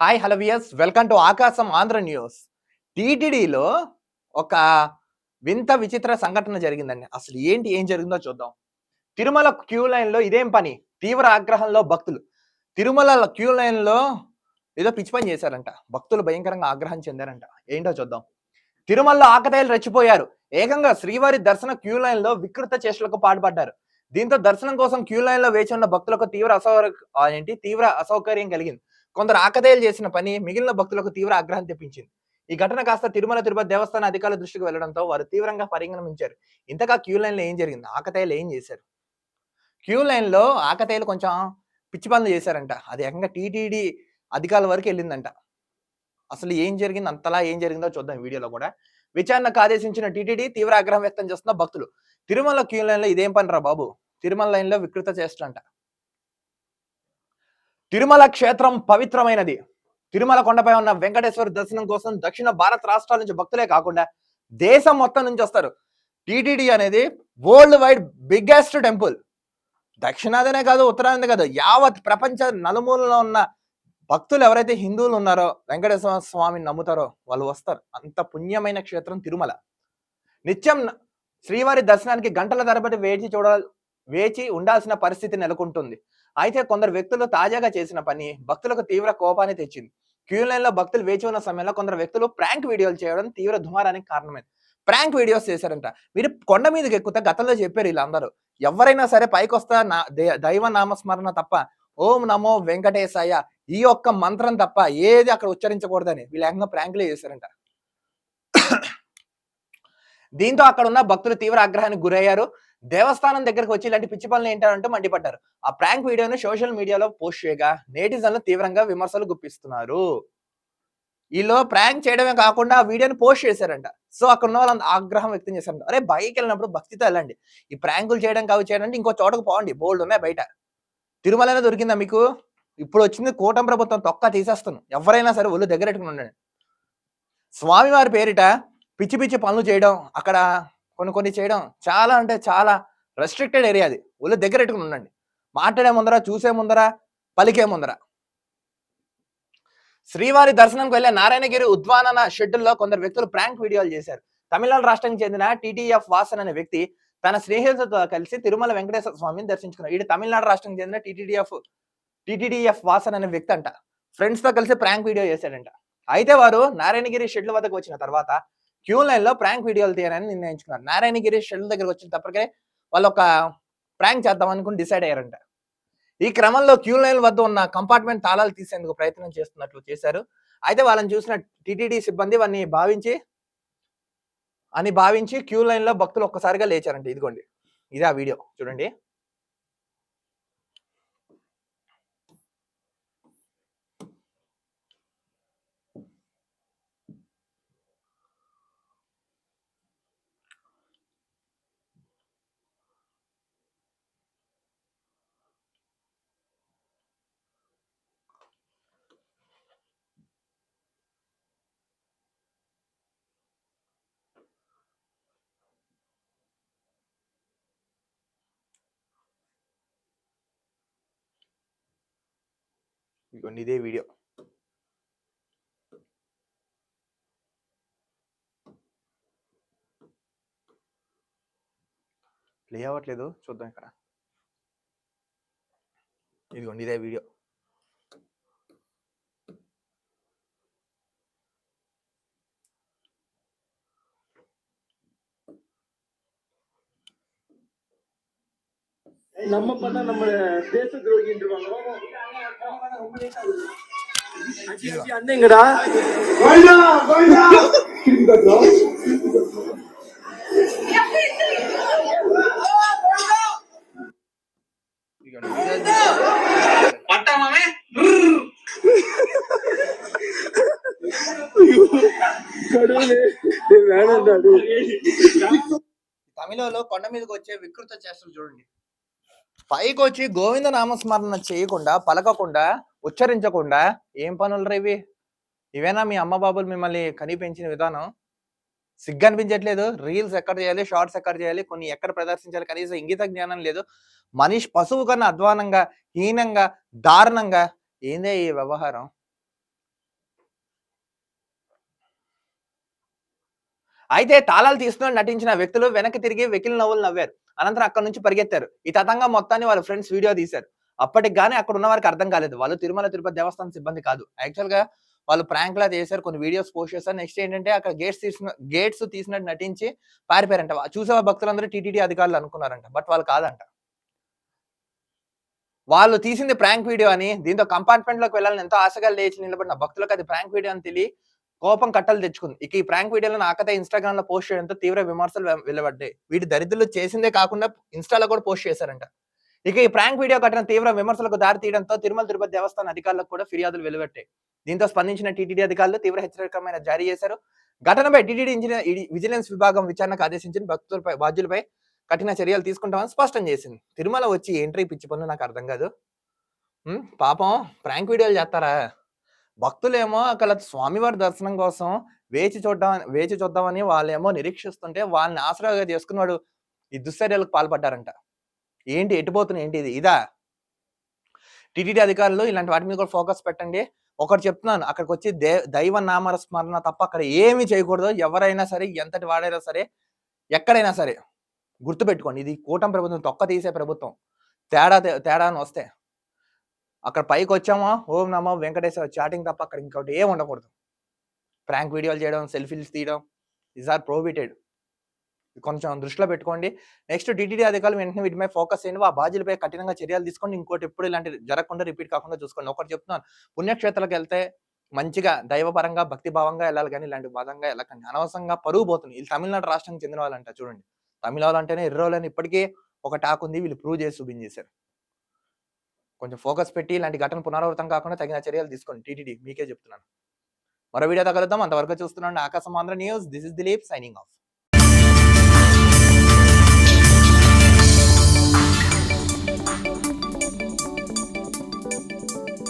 Hi hello viewers welcome to Aakasam Andhra news. టీటీడీలో ఒక వింత విచిత్ర సంఘటన జరిగిందండి. అసలు ఏంటి ఏం జరిగిందో చూద్దాం. తిరుమల క్యూ లైన్లో ఇదేం పని? తీవ్ర ఆగ్రహంలో భక్తులు. తిరుమల క్యూ లైన్లో ఏదో పిచ్చి పని చేశారంట. భక్తులు భయంకరంగా ఆగ్రహం చెందారంట. ఏంటో చూద్దాం. తిరుమలలో ఆకతాయిలు రెచ్చిపోయారు. ఏకంగా శ్రీవారి దర్శన క్యూ లైన్లో వికృత చేష్టలకు పాటుపడ్డారు. దీంతో దర్శనం కోసం క్యూ లైన్లో వేచి ఉన్న భక్తులకు తీవ్ర అసౌ ఏంటి? తీవ్ర అసౌకర్యం కలిగింది. కొందరు ఆకతాయిలు చేసిన పని మిగిలిన భక్తులకు తీవ్ర ఆగ్రహం తెప్పించింది. ఈ ఘటన కాస్త తిరుమల తిరుపతి దేవస్థాన అధికారుల దృష్టికి వెళ్ళడంతో వారు తీవ్రంగా పరిగణించారు ఇంతగా క్యూ లైన్లో ఏం జరిగింది? ఆకతాయిలు ఏం చేశారు? క్యూ లైన్లో ఆకతాయిలు కొంచెం పిచ్చి పనులు చేశారంట. అది ఏకంగా టీటీడీ అధికారుల వరకు వెళ్ళిందంట. అసలు ఏం జరిగింది? అంతలా ఏం జరిగిందో చూద్దాం వీడియోలో కూడా. విచారణకు ఆదేశించిన టీటీడీ తీవ్ర ఆగ్రహం వ్యక్తం చేస్తున్న భక్తులు తిరుమల క్యూ లైన్లో ఇదేం పనిరా బాబు? తిరుమల లైన్లో వికృత చేస్తారంట తిరుమల క్షేత్రం పవిత్రమైనది. తిరుమల కొండపై ఉన్న వెంకటేశ్వర దర్శనం కోసం దక్షిణ భారత రాష్ట్రాల నుంచి భక్తులే కాకుండా దేశం మొత్తం నుంచి వస్తారు. టీటీడీ అనేది వరల్డ్ వైడ్ బిగ్గెస్ట్ టెంపుల్. దక్షిణాదినే కాదు ఉత్తరాది కాదు యావత్ ప్రపంచ నలుమూలలో ఉన్న భక్తులు ఎవరైతే హిందువులు ఉన్నారో వెంకటేశ్వర స్వామిని నమ్ముతారో వాళ్ళు వస్తారు. అంత పుణ్యమైన క్షేత్రం తిరుమల. నిత్యం శ్రీవారి దర్శనానికి గంటల తరబడి వేచి చూడాలి వేచి ఉండాల్సిన పరిస్థితి నెలకొంటుంది. అయితే కొందరు వ్యక్తులు తాజాగా చేసిన పని భక్తులకు తీవ్ర కోపాన్ని తెచ్చింది. క్యూ లైన్లో భక్తులు వేచి ఉన్న సమయంలో కొందరు వ్యక్తులు ప్రాంక్ వీడియోలు చేయడం తీవ్ర దుమారానికి కారణమైంది. ప్రాంక్ వీడియోస్ చేశారంట. మీరు కొండ మీదకి ఎక్కుతే గతంలో చెప్పారు వీళ్ళందరూ. ఎవరైనా సరే పైకి వస్తా నా దే- దైవ నామస్మరణ తప్ప ఓం నమో వెంకటేశాయ ఈ ఒక్క మంత్రం తప్ప ఏది అక్కడ ఉచ్చరించకూడదని వీళ్ళు ఏకంగా ప్రాంకులే చేశారంట. దీంతో అక్కడ ఉన్న భక్తులు తీవ్ర ఆగ్రహానికి గురయ్యారు. దేవస్థానం దగ్గరకు వచ్చి ఇలాంటి పిచ్చి పనులు ఏంటంటే మండిపడ్డారు. ఆ ప్రాంక్ వీడియోను సోషల్ మీడియాలో పోస్ట్ చేయగా నేటిజన్లు తీవ్రంగా విమర్శలు గుప్పిస్తున్నారు. వీళ్ళు ప్రాంక్ చేయడమే కాకుండా ఆ వీడియోని పోస్ట్ చేశారంట. సో అక్కడ ఉన్న వాళ్ళంత ఆగ్రహం వ్యక్తం చేశారంట. అరే బైక్ వెళ్ళినప్పుడు భక్తితో వెళ్ళండి. ఈ ప్రాంకులు చేయడం కావు చేయడం ఇంకో చోటకు పోండి. బోల్డ్ ఉన్నాయి బయట. తిరుమలనే దొరికిందా మీకు? ఇప్పుడు వచ్చింది కూటమి ప్రభుత్వం తొక్క తీసేస్తాను. ఎవరైనా సరే ఒళ్ళు దగ్గర ఉండండి. స్వామివారి పేరిట పిచ్చి పిచ్చి పనులు చేయడం అక్కడ కొన్ని కొన్ని చేయడం చాలా అంటే చాలా రెస్ట్రిక్టెడ్ ఏరియా అది. ఒళ్ళు దగ్గర పెట్టుకుని ఉండండి. మాట్లాడే ముందర చూసే ముందర పలికే ముందర. శ్రీవారి దర్శనంకి వెళ్ళే నారాయణగిరి ఉద్వానన షెడ్యూల్లో కొందరు వ్యక్తులు ప్రాంక్ వీడియోలు చేశారు. తమిళనాడు రాష్ట్రానికి చెందిన టీటీఎఫ్ వాసన్ అనే వ్యక్తి తన స్నేహితులతో కలిసి తిరుమల వెంకటేశ్వర స్వామిని దర్శించుకున్నారు ఇది తమిళనాడు రాష్ట్రానికి చెందిన టీటీడీఎఫ్ టీటీడీఎఫ్ వాసన్ అనే వ్యక్తి అంట. ఫ్రెండ్స్తో కలిసి ప్రాంక్ వీడియో చేశాడంట. అయితే వారు నారాయణగిరి షెడ్యూల్ వద్దకు వచ్చిన తర్వాత క్యూ లైన్లో ప్రాంక్ వీడియోలు తీయాలని నిర్ణయించుకున్నారు. నారాయణగిరి షెడ్ల దగ్గర వచ్చిన తప్పటికే వాళ్ళు ఒక ప్రాంక్ చేద్దాం అనుకుని డిసైడ్ అయ్యారంట. ఈ క్రమంలో క్యూ లైన్ వద్ద ఉన్న కంపార్ట్మెంట్ తాళాలు తీసేందుకు ప్రయత్నం చేస్తున్నట్లు చేశారు. అయితే వాళ్ళని చూసిన టీటీడీ సిబ్బంది వారిని భావించి అని భావించి క్యూ లైన్లో భక్తులు ఒక్కసారిగా లేచారంట. ఇదిగోండి ఇదే ఆ వీడియో. చూడండి. ఇదిగోండి ఇదే వీడియో ప్లే అవ్వట్లేదు చూద్దాం ఇక్కడ ఇదిగోండి ఇదే వీడియో நம்ம பண்ணா நம்ம தேச துரோகின்றுவாங்க తమిళలో కొండ మీదకి వచ్చే వికృత చేష్టలు చూడండి. పైకి వచ్చి గోవింద నామస్మరణ చేయకుండా పలకకుండా ఉచ్చరించకుండా ఏం పనులు రేవి ఇవేనా మీ అమ్మ బాబులు మిమ్మల్ని కనిపించిన విధానం? సిగ్గు అనిపించట్లేదు రీల్స్ ఎక్కడ చేయాలి? షార్ట్స్ ఎక్కడ చేయాలి? కొన్ని ఎక్కడ ప్రదర్శించాలి? కనీసం ఇంగిత జ్ఞానం లేదు. మనిషి పశువు కన్నా అధ్వానంగా హీనంగా దారుణంగా ఏందే ఈ వ్యవహారం? అయితే తాళాలు తీసుకుని నటించిన వ్యక్తులు వెనక్కి తిరిగి వెకిలి నవ్వులు నవ్వారు. అనంతరం అక్కడ నుంచి పరిగెత్తారు. ఈ తతంగా మొత్తాన్ని వాళ్ళ ఫ్రెండ్స్ వీడియో తీశారు. అప్పటికి గానీ అక్కడ ఉన్న వారికి అర్థం కాలేదు. వాళ్ళు తిరుమల తిరుపతి దేవస్థానం సిబ్బంది కాదు. యాక్చువల్గా వాళ్ళు ప్రాంక్ లా చేశారు. కొన్ని వీడియోస్ పోస్ట్ చేశారు. నెక్స్ట్ ఏంటంటే అక్కడ గేట్స్ తీసిన గేట్స్ తీసినట్టు నటించి పారిపోయారంట. చూసే భక్తులందరూ టీటీడీ అధికారులు అనుకున్నారంట. బట్ వాళ్ళు కాదంట. వాళ్ళు తీసింది ప్రాంక్ వీడియో అని దీంతో కంపార్ట్మెంట్లోకి వెళ్ళాలని ఎంతో ఆశగా లేచి నిలబడిన భక్తులకు అది ప్రాంక్ వీడియో అని తెలియ కోపం కట్టలు తెచ్చుకుంది. ఇక ఈ ప్రాంక్ వీడియోలను ఆకత ఇన్స్టాగ్రామ్లో పోస్ట్ చేయడంతో తీవ్ర విమర్శలు వెలువడ్డాయి. వీటి దరిద్రులు చేసిందే కాకుండా ఇన్స్టాలో కూడా పోస్ట్ చేశారంట. ఇక ఈ ప్రాంక్ వీడియో కట్టిన తీవ్ర విమర్శలకు దారి తీయడంతో తిరుమల తిరుపతి దేవస్థాన అధికారులకు కూడా ఫిర్యాదులు వెలువట్టాయి దీంతో స్పందించిన టీటీడీ అధికారులు తీవ్ర హెచ్చరికమైన జారీ చేశారు. ఘటనపై టీటీడీ ఇంజనీర్ విజిలెన్స్ విభాగం విచారణకు ఆదేశించిన భక్తులపై బాధ్యులపై కఠిన చర్యలు తీసుకుంటామని స్పష్టం చేసింది. తిరుమల వచ్చి ఎంట్రీ పిచ్చి పనులు నాకు అర్థం కాదు. పాపం ప్రాంక్ వీడియోలు చేస్తారా? భక్తులేమో అక్కడ స్వామివారి దర్శనం కోసం వేచి చూద్దాం వేచి చూద్దామని వాళ్ళేమో నిరీక్షిస్తుంటే వాళ్ళని ఆసరాగా చేసుకున్నాడు. ఈ దుశ్చర్యలకు పాల్పడ్డారంట. ఏంటి ఎటుపోతున్నాయి ఏంటి ఇది? ఇదా? టీటీడీ అధికారులు ఇలాంటి వాటి మీద కూడా ఫోకస్ పెట్టండి. ఒకటి చెప్తున్నాను అక్కడికి వచ్చి దే దైవ నామర స్మరణ తప్ప అక్కడ ఏమీ చేయకూడదు. ఎవరైనా సరే ఎంతటి వాడైనా సరే ఎక్కడైనా సరే గుర్తుపెట్టుకోండి. ఇది కూటమి ప్రభుత్వం తొక్క తీసే ప్రభుత్వం. తేడా తే- వస్తే అక్కడ పైకి వచ్చామా? ఓం నమో వెంకటేశ్వర చాటింగ్ తప్ప అక్కడ ఇంకోటి ఏం ఉండకూడదు. ప్రాంక్ వీడియోలు చేయడం సెల్ఫీలు తీయడం ఇస్ ఆర్ ప్రోహిబిటెడ్ కొంచెం దృష్టిలో పెట్టుకోండి. నెక్స్ట్ టీటీడీ అధికారులు వెంటనే వీటిపై ఫోకస్ చేయండి. ఆ బాధ్యులపై కఠినంగా చర్యలు తీసుకోండి. ఇంకోటి ఎప్పుడు ఇలాంటి జరగకుండా రిపీట్ కాకుండా చూసుకోండి. ఒకటి చెప్తున్నాను. పుణ్యక్షేత్రాలకు వెళ్తే మంచిగా దైవపరంగా భక్తి భావంగా వెళ్ళాలి కానీ ఇలాంటి మతంగా వెళ్ళకండి అనవసరంగా పరుగు పోతుంది. వీళ్ళు తమిళనాడు రాష్ట్రానికి చెందిన వాళ్ళంట చూడండి. తమిళ వాళ్ళు అంటేనే ఎర్రోళ్ళని ఇప్పటికీ ఒక టాక్ ఉంది. వీళ్ళు ప్రూవ్ చేసి చూపించేశారు. కొంచెం ఫోకస్ పెట్టి ఇలాంటి ఘటన పునరావృతం కాకుండా తగిన చర్యలు తీసుకోండి. టీటీడీ మీకే చెప్తున్నాను. మరో వీడియో తగలుద్దాం అంతవరకు చూస్తున్నాను Aakasam Andhra news. This is Dileep signing off